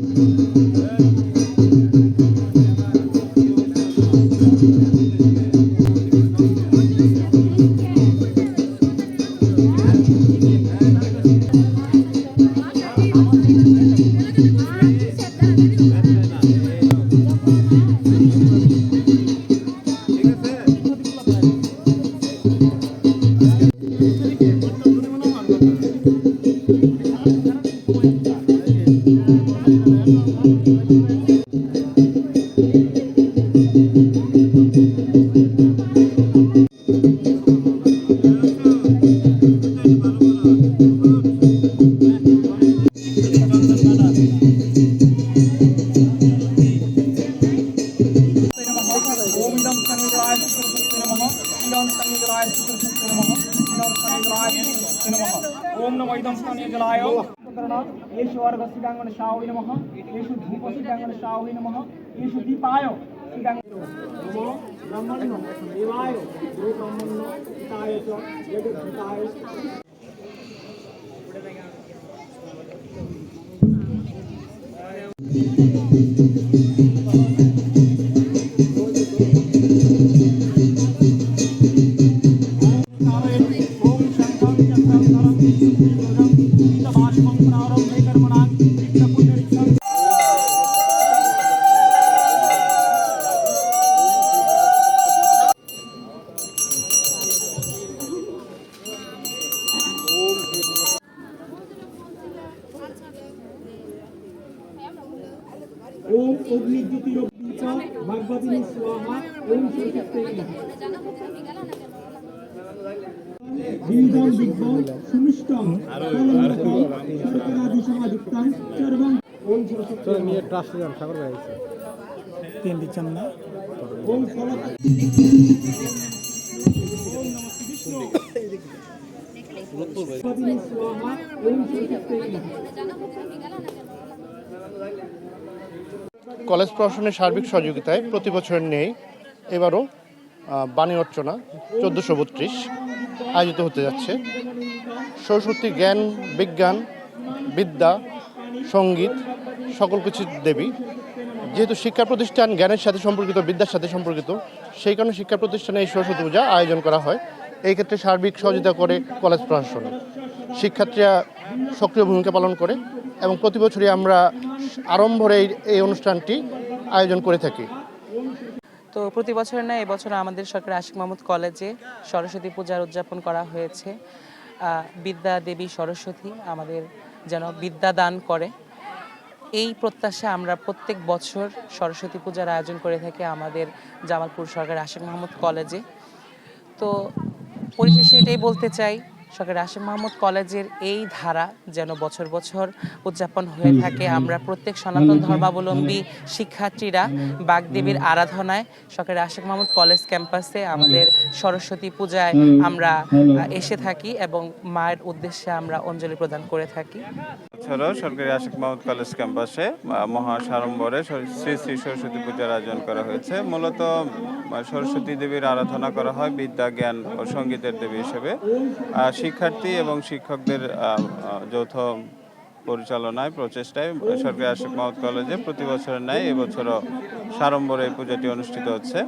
Mm-hmm. శుక్రాయ శుక్రశక్తి నమ ఓం స్తనీజలాయ శుక్రశక్తి నమ ఓం స్తనీజలాయ శుక్రశక్తి నమ ఓం నమో ఇదం స్తనీజలాయ ఏషు వర్గసిద్ధాంగణ శాహి నమ ఏషు ధూపసిద్ధాంగణ శాహి నమ ఏషు దీపాయ బ్రహ్మణ్య దేవాయ గురు బ్రహ్మణ్య హితాయ చ జగద్ధితాయ ওম অগ্নিজ্যোতির ভাগবতী স্বাহা ওম বিদ্যাম কলেজ প্রশাসনের সার্বিক সহযোগিতায় প্রতি বছরের নেই এবারও বাণী অর্চনা চোদ্দোশো বত্রিশ। আয়োজিত হতে যাচ্ছে। সরস্বতী জ্ঞান, বিজ্ঞান, বিদ্যা, সংগীত, সকল কিছু দেবী। যেহেতু শিক্ষা প্রতিষ্ঠান জ্ঞানের সাথে সম্পর্কিত, বিদ্যার সাথে সম্পর্কিত, সেই কারণে শিক্ষা প্রতিষ্ঠানে এই সরস্বতী পূজা আয়োজন করা হয়। এই ক্ষেত্রে সার্বিক সহযোগিতা করে কলেজ প্রশাসন। শিক্ষার্থীরা সক্রিয় ভূমিকা পালন করে এবং প্রতি বছরই আমরা আরম্ভরে এই অনুষ্ঠানটি আয়োজন করে থাকি। তো প্রতি বছরের ন্যায় এবছর আমাদের সরকার আশিক মাহমুদ কলেজে সরস্বতী পূজার উদযাপন করা হয়েছে। বিদ্যা দেবী সরস্বতী আমাদের যেন বিদ্যা দান করে। এই প্রত্যাশা আমরা প্রত্যেক বছর সরস্বতী পূজার আয়োজন করে থাকি আমাদের জামালপুর সরকার আশিক মাহমুদ কলেজে। তো পরিশেষে এটাই বলতে চাই সরকারি আশিক মাহমুদ কলেজের এই ধারা যেন বছর বছর উদযাপন হয়ে থাকে। আমরা প্রত্যেক সনাতন ধর্মাবলম্বী শিক্ষার্থীরা বাগদেবীর আরাধনায় সরকার আশিক মাহমুদ কলেজ ক্যাম্পাসে আমাদের সরস্বতী পূজায় আমরা এসে থাকি এবং মায়ের উদ্দেশ্যে আমরা অঞ্জলি প্রদান করে থাকি। বছরও সরকারি আশিক মাহমুদ কলেজ ক্যাম্পাসে মহা সাড়ম্বরে শ্রী শ্রী সরস্বতী পূজার আয়োজন করা হয়েছে। মূলত সরস্বতী দেবীর আরাধনা করা হয় বিদ্যা, জ্ঞান ও সঙ্গীতের দেবী হিসেবে। শিক্ষার্থী এবং শিক্ষকদের যৌথ পরিচালনায়, প্রচেষ্টায় সরকারি আশিক মাহমুদ কলেজে প্রতি বছরের ন্যায় এবছরও সাড়ম্বরে পূজাটি অনুষ্ঠিত হচ্ছে।